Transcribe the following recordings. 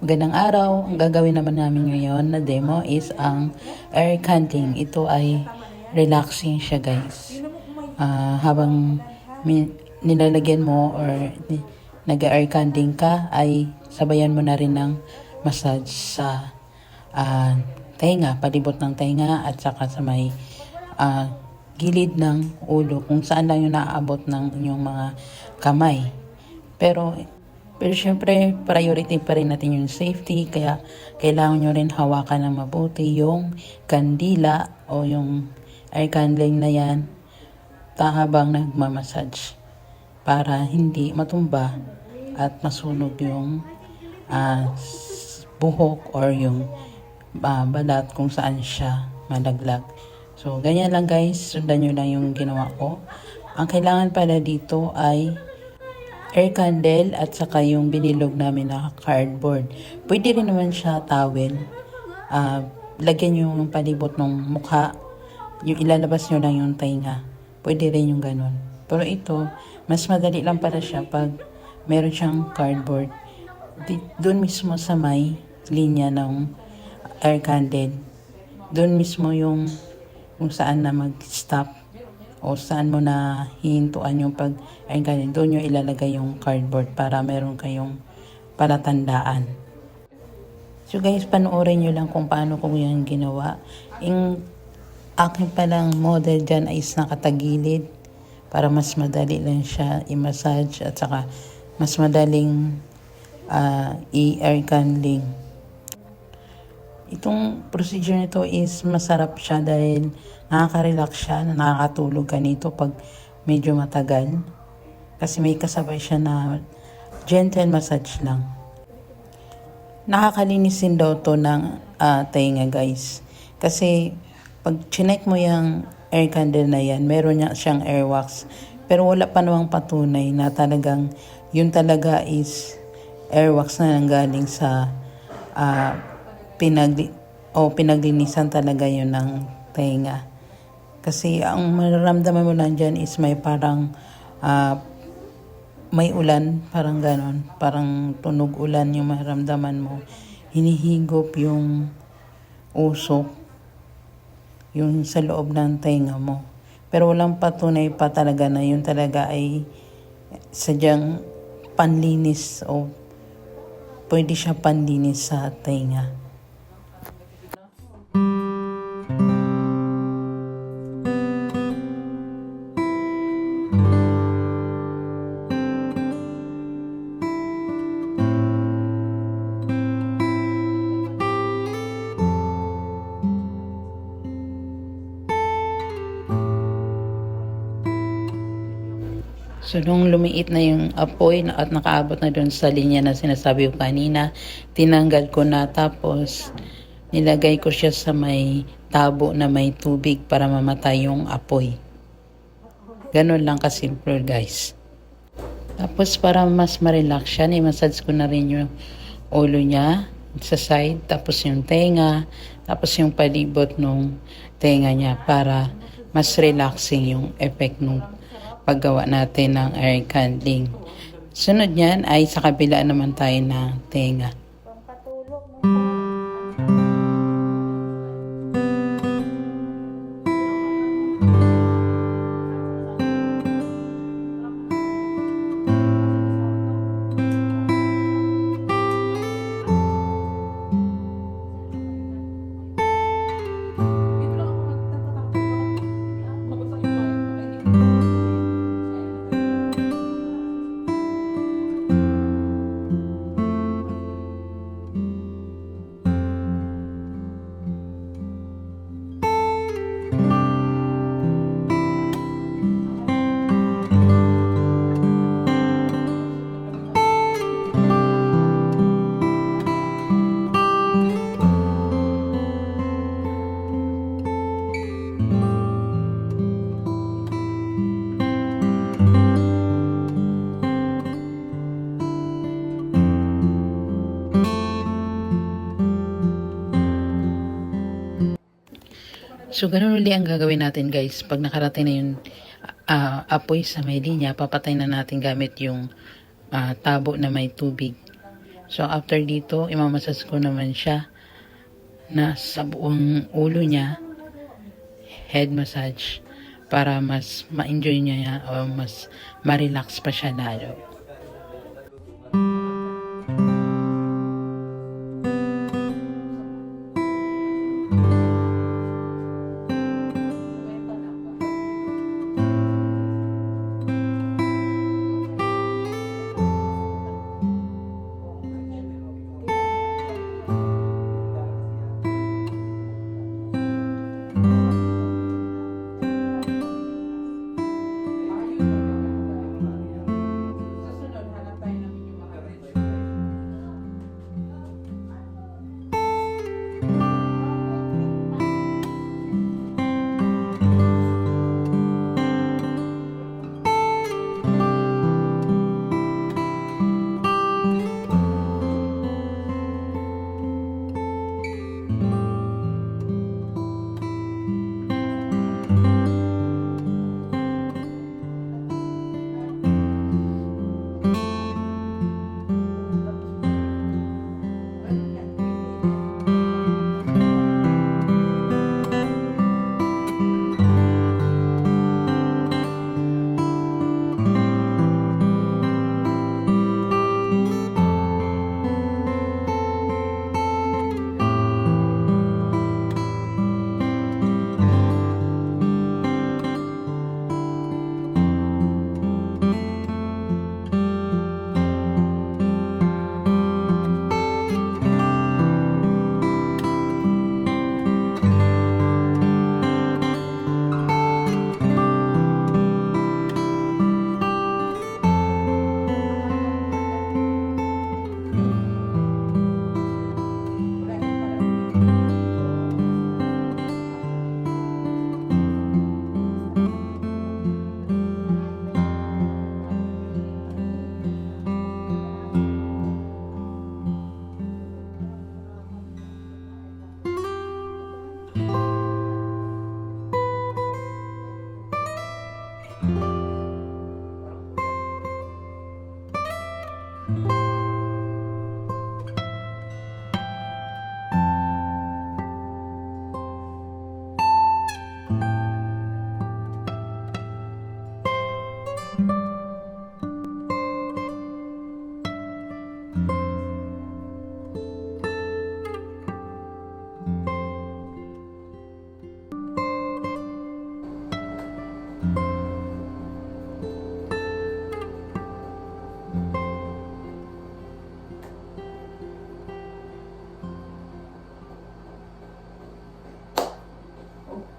Magandang araw. Ang gagawin naman namin ngayon na demo is ang air candling. Ito ay relaxing siya guys. Ah, habang nilalagyan mo or nag-air candling ka ay sabayan mo na rin ng massage sa ah, tenga, palibot ng tenga at saka sa may ah, gilid ng ulo kung saan lang yung naaabot ng inyong mga kamay. Pero pero syempre, priority pa rin natin yung safety, kaya kailangan nyo rin hawakan ng mabuti yung kandila o yung air candling na yan habang nagmamassage para hindi matumba at masunog yung s- buhok or yung ah, balat kung saan siya malaglag. So, ganyan lang guys. Sundan nyo lang yung ginawa ko. Ang kailangan pala dito ay air candle at saka yung binilog namin na cardboard. Pwede rin naman siya towel. Ah, lagyan nyo yung palibot ng mukha. Yung ilalabas nyo lang yung tainga. Pwede rin yung ganun. Pero ito, mas madali lang para siya pag meron siyang cardboard. Doon mismo sa may linya ng air candle. Doon mismo yung kung saan na mag-stop o saan mo na hihintuan yung pag ay ganun, doon nyo ilalagay yung cardboard para meron kayong palatandaan. So guys, panoorin nyo lang kung paano ko yan ginawa. Yung aking palang model dyan ay is nakatagilid para mas madali lang siya i-massage at saka mas madaling ah, i-air candling. Itong procedure nito is masarap siya dahil nakaka-relax siya, na nakakatulog ka nito pag medyo matagal. Kasi may kasabay siya na gentle massage lang. Nakakalinis din daw to ng ah, tainga guys. Kasi pag chinek mo yung air candle na yan, meron niya siyang airwax. Pero wala pa namang patunay na talagang yun talaga is airwax na nanggaling sa ah, pinag o pinaglinisan talaga yun ng tainga. Kasi ang mararamdaman mo lang is may parang ah, may ulan, parang ganon. Parang tunog ulan yung maramdaman mo. Hinihigop yung usok, yung sa loob ng tenga mo. Pero walang patunay pa talaga na yun talaga ay sadyang panlinis o pwede siya panlinis sa tenga. So, nung lumiit na yung apoy at nakaabot na doon sa linya na sinasabi ko kanina, tinanggal ko na tapos nilagay ko siya sa may tabo na may tubig para mamatay yung apoy. Ganun lang kasimple guys. Tapos para mas ma-relax siya, i-massage ko na rin yung ulo niya sa side, tapos yung tenga, tapos yung palibot nung tenga niya para mas relaxing yung effect nung paggawa natin ng air candling. Sunod niyan ay sa kabila naman tayo ng tenga. So, ganun uli ang gagawin natin guys. Pag nakarating na yung ah, apoy sa may linya, papatay na natin gamit yung ah, tabo na may tubig. So, after dito, imamasas ko naman siya na sa buong ulo niya, head massage, para mas ma-enjoy niya o mas ma-relax pa siya lalo.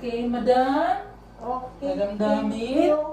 Oke, Madam. Oke. Madam Damit.